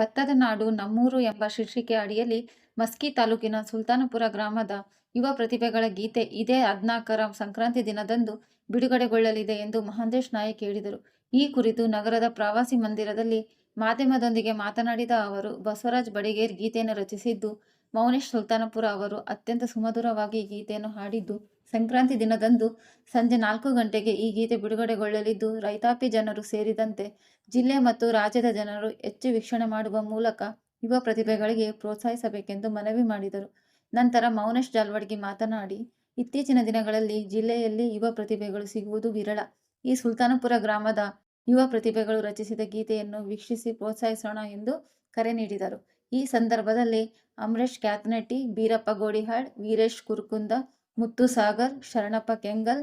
ಭತ್ತದ ನಾಡು ನಮ್ಮೂರು ಎಂಬ ಶೀರ್ಷಿಕೆ ಅಡಿಯಲ್ಲಿ ಮಸ್ಕಿ ತಾಲೂಕಿನ ಸುಲ್ತಾನಪುರ ಗ್ರಾಮದ ಯುವ ಪ್ರತಿಭೆಗಳ ಗೀತೆ ಇದೇ ಹದಿನಾಲ್ಕರ ಸಂಕ್ರಾಂತಿ ದಿನದಂದು ಬಿಡುಗಡೆಗೊಳ್ಳಲಿದೆ ಎಂದು ಮಹಾಂತೇಶ್ ನಾಯಕ್ ಹೇಳಿದರು. ಈ ಕುರಿತು ನಗರದ ಪ್ರವಾಸಿ ಮಂದಿರದಲ್ಲಿ ಮಾಧ್ಯಮದೊಂದಿಗೆ ಮಾತನಾಡಿದ ಅವರು, ಬಸವರಾಜ್ ಬಡಿಗೇರ್ ಗೀತೆಯನ್ನು ರಚಿಸಿದ್ದು ಮೌನೇಶ್ ಸುಲ್ತಾನಪುರ ಅವರು ಅತ್ಯಂತ ಸುಮಧುರವಾಗಿ ಗೀತೆಯನ್ನು ಹಾಡಿದ್ದು ಸಂಕ್ರಾಂತಿ ದಿನದಂದು ಸಂಜೆ ನಾಲ್ಕು ಗಂಟೆಗೆ ಈ ಗೀತೆ ಬಿಡುಗಡೆಗೊಳ್ಳಲಿದ್ದು ರೈತಾಪಿ ಜನರು ಸೇರಿದಂತೆ ಜಿಲ್ಲೆ ಮತ್ತು ರಾಜ್ಯದ ಜನರು ಹೆಚ್ಚು ವೀಕ್ಷಣೆ ಮಾಡುವ ಮೂಲಕ ಯುವ ಪ್ರತಿಭೆಗಳಿಗೆ ಪ್ರೋತ್ಸಾಹಿಸಬೇಕೆಂದು ಮನವಿ ಮಾಡಿದರು. ನಂತರ ಮೌನೇಶ್ ಜಾಲ್ವಡ್ಗಿ ಮಾತನಾಡಿ, ಇತ್ತೀಚಿನ ದಿನಗಳಲ್ಲಿ ಜಿಲ್ಲೆಯಲ್ಲಿ ಯುವ ಪ್ರತಿಭೆಗಳು ಸಿಗುವುದು ವಿರಳ. ಈ ಸುಲ್ತಾನಪುರ ಗ್ರಾಮದ ಯುವ ಪ್ರತಿಭೆಗಳು ರಚಿಸಿದ ಗೀತೆಯನ್ನು ವೀಕ್ಷಿಸಿ ಪ್ರೋತ್ಸಾಹಿಸೋಣ ಎಂದು ಕರೆ ನೀಡಿದರು. ಈ ಸಂದರ್ಭದಲ್ಲಿ ಅಮರೇಶ್ ಕ್ಯಾತ್ನಟ್ಟಿ ಬೀರಪ್ಪ ಗೋಡಿಹಾಳ್, ವೀರೇಶ್ ಕುರ್ಕುಂದ, ಮುತ್ತು ಸಾಗರ್, ಶರಣಪ್ಪ ಕೆಂಗಲ್,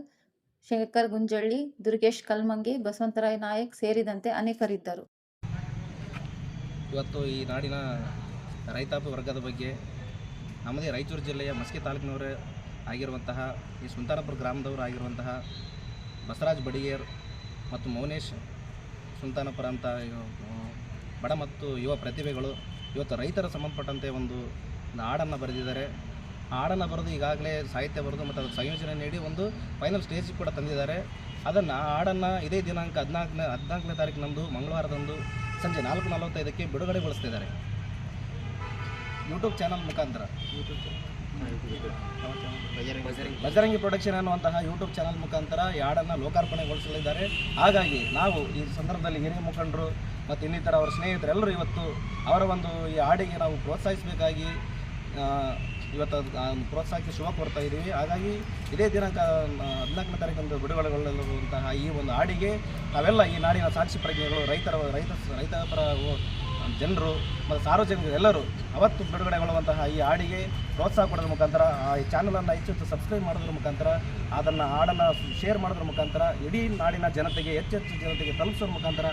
ಶೇಖರ್ ಗುಂಜಳ್ಳಿ, ದುರ್ಗೇಶ್ ಕಲ್ಮಂಗಿ, ಬಸವಂತರಾಯ ನಾಯಕ್ ಸೇರಿದಂತೆ ಅನೇಕರಿದ್ದರು. ಇವತ್ತು ಈ ನಾಡಿನ ರೈತಾಪಿ ವರ್ಗದ ಬಗ್ಗೆ ನಮ್ಮದೇ ರಾಯಚೂರು ಜಿಲ್ಲೆಯ ಮಸ್ಕಿ ತಾಲೂಕಿನವರೇ ಆಗಿರುವಂತಹ, ಈ ಸುಲ್ತಾನಪುರ ಗ್ರಾಮದವರು ಆಗಿರುವಂತಹ ಬಸವರಾಜ್ ಬಡಿಗೇರ್ ಮತ್ತು ಮೌನೇಶ್ ಸುಲ್ತಾನಪುರ ಅಂತ ಬಡ ಮತ್ತು ಯುವ ಪ್ರತಿಭೆಗಳು ಇವತ್ತು ರೈತರ ಸಂಬಂಧಪಟ್ಟಂತೆ ಒಂದು ಹಾಡನ್ನು ಬರೆದಿದ್ದಾರೆ. ಹಾಡನ್ನು ಬರೆದು ಈಗಾಗಲೇ ಸಾಹಿತ್ಯ ಬರೆದು ಮತ್ತು ಅದರ ಸಂಯೋಜನೆ ನೀಡಿ ಒಂದು ಫೈನಲ್ ಸ್ಟೇಜ್ ಕೂಡ ತಂದಿದ್ದಾರೆ. ಅದನ್ನು ಹಾಡನ್ನು ಇದೇ ದಿನಾಂಕ ಹದಿನಾಲ್ಕನೇ ಹದಿನಾಲ್ಕನೇ ತಾರೀಕಿನಂದು ಮಂಗಳವಾರದಂದು ಸಂಜೆ ನಾಲ್ಕು ನಲವತ್ತೈದಕ್ಕೆ ಬಿಡುಗಡೆಗೊಳಿಸ್ತಿದ್ದಾರೆ. ಯೂಟ್ಯೂಬ್ ಚಾನಲ್ ಮುಖಾಂತರ. ಬಜರಂಗಿ. ಪ್ರೊಡಕ್ಷನ್ ಅನ್ನುವಂತಹ ಯೂಟ್ಯೂಬ್ ಚಾನಲ್ ಮುಖಾಂತರ ಈ ಹಾಡನ್ನು ಲೋಕಾರ್ಪಣೆಗೊಳಿಸಲಿದ್ದಾರೆ. ಹಾಗಾಗಿ ನಾವು ಈ ಸಂದರ್ಭದಲ್ಲಿ ಹಿರಿಯ ಮುಖಂಡರು ಮತ್ತು ಇನ್ನಿತರ ಅವರ ಸ್ನೇಹಿತರೆಲ್ಲರೂ ಇವತ್ತು ಅವರ ಒಂದು ಈ ಹಾಡಿಗೆ ನಾವು ಪ್ರೋತ್ಸಾಹಿಸಬೇಕಾಗಿ ಇವತ್ತು ಪ್ರೋತ್ಸಾಹಕ್ಕೆ ಶುಭ ಕೊಡ್ತಾ ಇದ್ದೀವಿ. ಹಾಗಾಗಿ ಇದೇ ದಿನಾಂಕ ಹದಿನಾಲ್ಕನೇ ತಾರೀಕಂದು ಬಿಡುಗಡೆಗೊಳ್ಳಲಿರುವಂತಹ ಈ ಒಂದು ಹಾಡಿಗೆ ನಾವೆಲ್ಲ ಈ ನಾಡಿನ ಸಾಕ್ಷಿ ಪ್ರಜ್ಞೆಗಳು ರೈತರ ರೈತ ರೈತರ ಜನರು ಮತ್ತು ಸಾರ್ವಜನಿಕರು ಎಲ್ಲರೂ ಅವತ್ತು ಬಿಡುಗಡೆಗೊಳ್ಳುವಂತಹ ಈ ಹಾಡಿಗೆ ಪ್ರೋತ್ಸಾಹ ಕೊಡೋದ್ರ ಮುಖಾಂತರ, ಆ ಚಾನಲನ್ನು ಹೆಚ್ಚು ಹೆಚ್ಚು ಸಬ್ಸ್ಕ್ರೈಬ್ ಮಾಡೋದ್ರ ಮುಖಾಂತರ, ಅದನ್ನು ಹಾಡನ್ನು ಶೇರ್ ಮಾಡೋದ್ರ ಮುಖಾಂತರ, ಇಡೀ ನಾಡಿನ ಜನತೆಗೆ ಹೆಚ್ಚೆಚ್ಚು ಜನತೆಗೆ ತಲುಪಿಸೋದ್ರ ಮುಖಾಂತರ